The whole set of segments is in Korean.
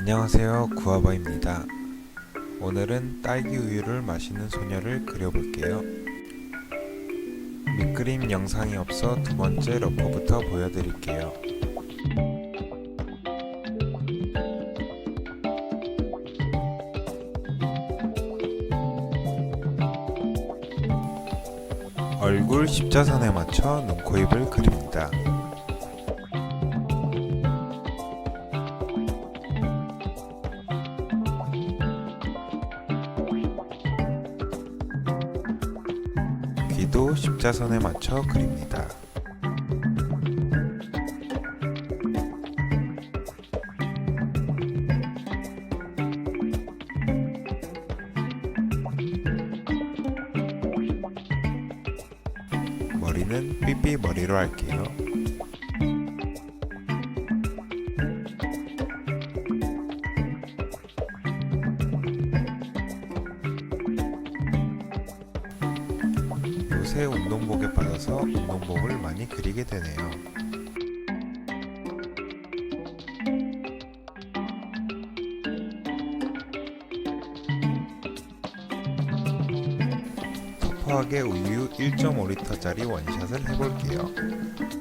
안녕하세요. 구아바입니다. 오늘은 딸기 우유를 마시는 소녀를 그려볼게요. 밑그림 영상이 없어 두 번째 러퍼부터 보여드릴게요. 얼굴 십자선에 맞춰 눈, 코, 입을 그립니다. 귀도 십자선에 맞춰 그립니다. 머리는 삐삐 머리로 할게요. 터프하게 우유 1.5리터짜리 원샷을 해볼게요.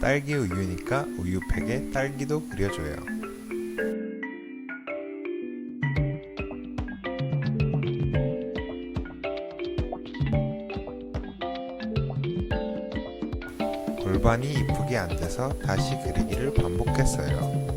딸기 우유니까 우유팩에 딸기도 그려줘요. 골반이 이쁘게 안 돼서 다시 그리기를 반복했어요.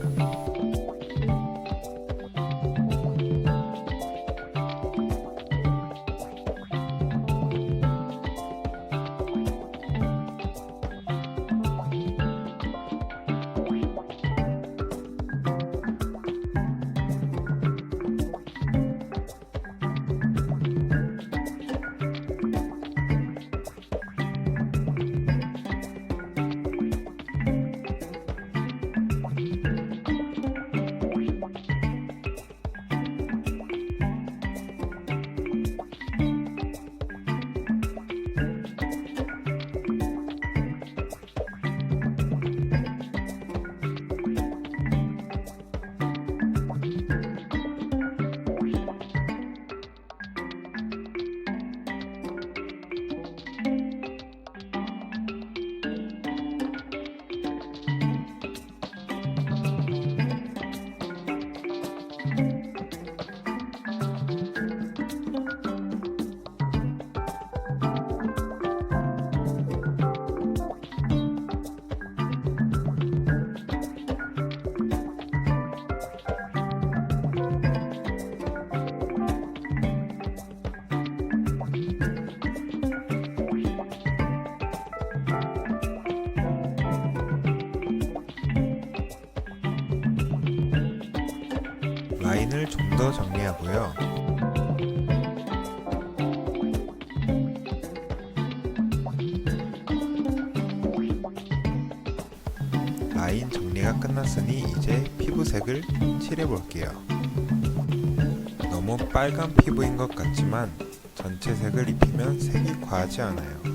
라인을 좀 더 정리하고요. 라인 정리가 끝났으니 이제 피부색을 칠해볼게요. 너무 빨간 피부인 것 같지만 전체 색을 입히면 색이 과하지 않아요.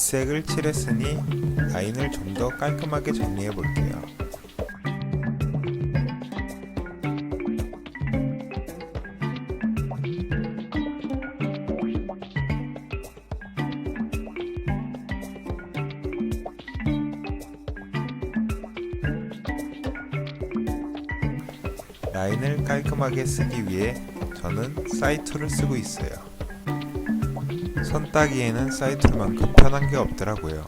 이 색을 칠했으니 라인을 좀 더 깔끔하게 정리해 볼게요. 라인을 깔끔하게 쓰기 위해 저는 사이툴을 쓰고 있어요. 손 따기에는 사이툴만큼 편한 게 없더라고요.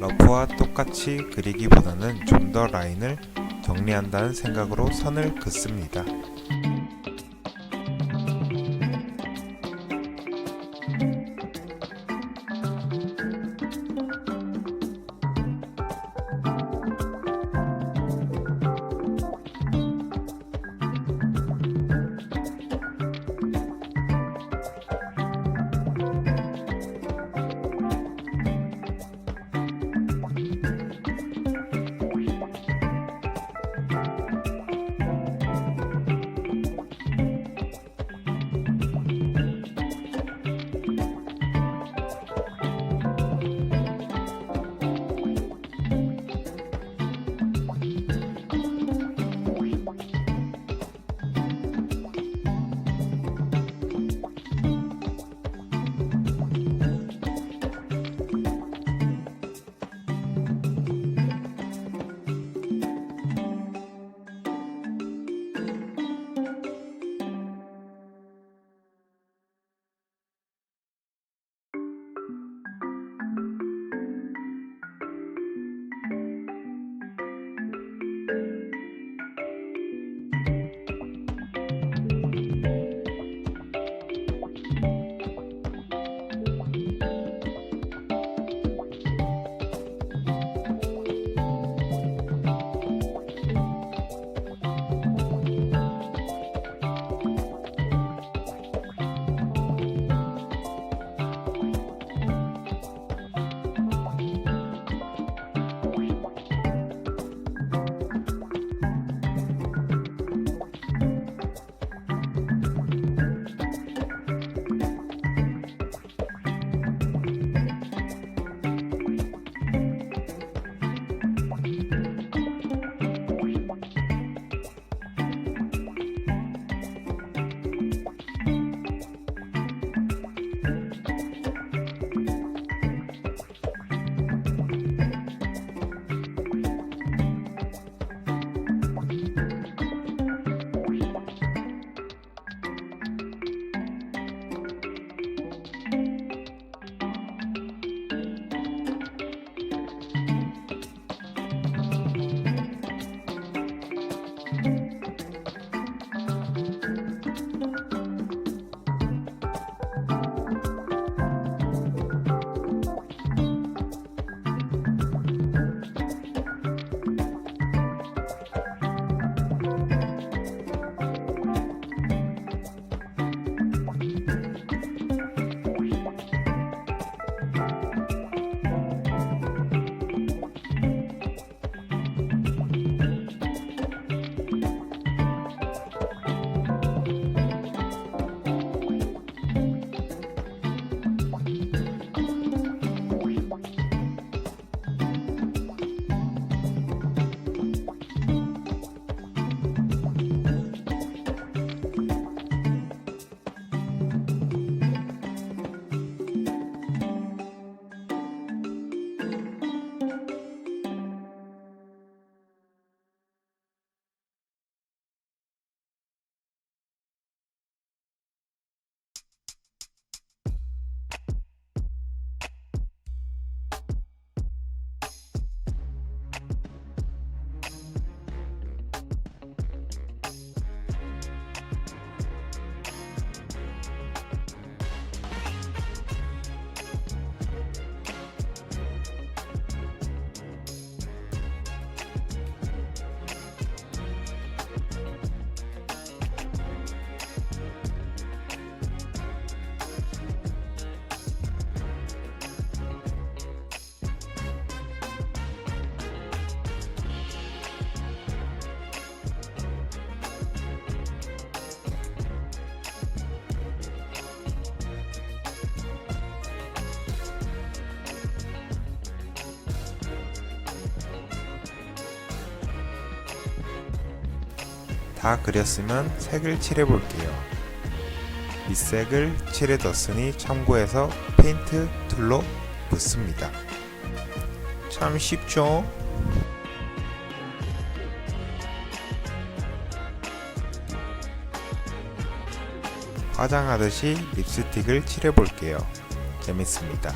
러프와 똑같이 그리기보다는 좀 더 라인을 정리한다는 생각으로 선을 긋습니다. 다 그렸으면 색을 칠해 볼게요. 밑색을 칠해뒀으니 참고해서 페인트 툴로 붓습니다. 참 쉽죠? 화장하듯이 립스틱을 칠해 볼게요. 재밌습니다.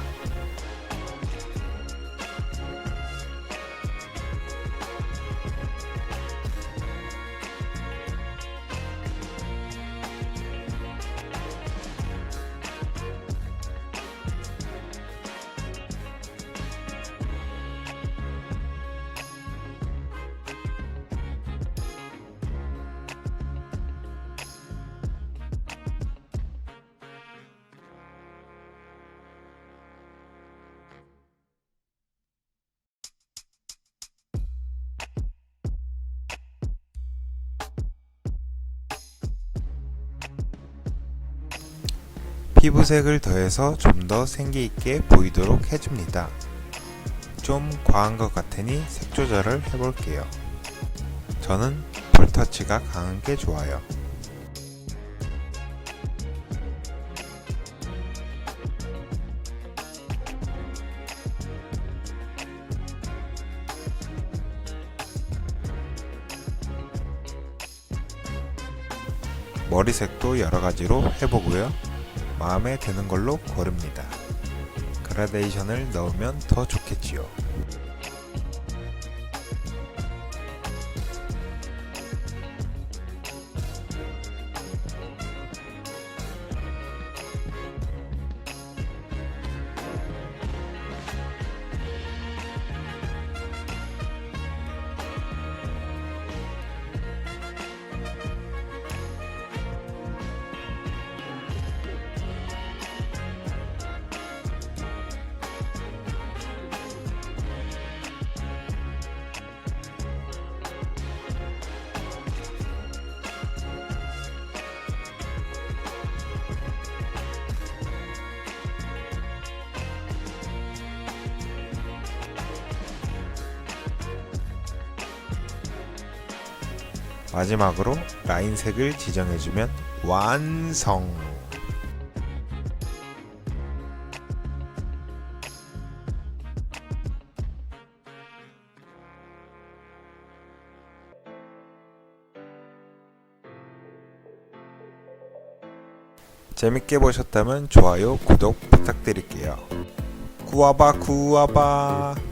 피부색을 더해서 좀 더 생기 있게 보이도록 해줍니다. 좀 과한 것 같으니 색 조절을 해볼게요. 저는 볼터치가 강한 게 좋아요. 머리색도 여러 가지로 해보고요. 마음에 드는 걸로 고릅니다. 그라데이션을 넣으면 더 좋겠지요. 마지막으로 라인색을 지정해주면 완성! 재밌게 보셨다면 좋아요, 구독 부탁드릴게요. 구와바 구와바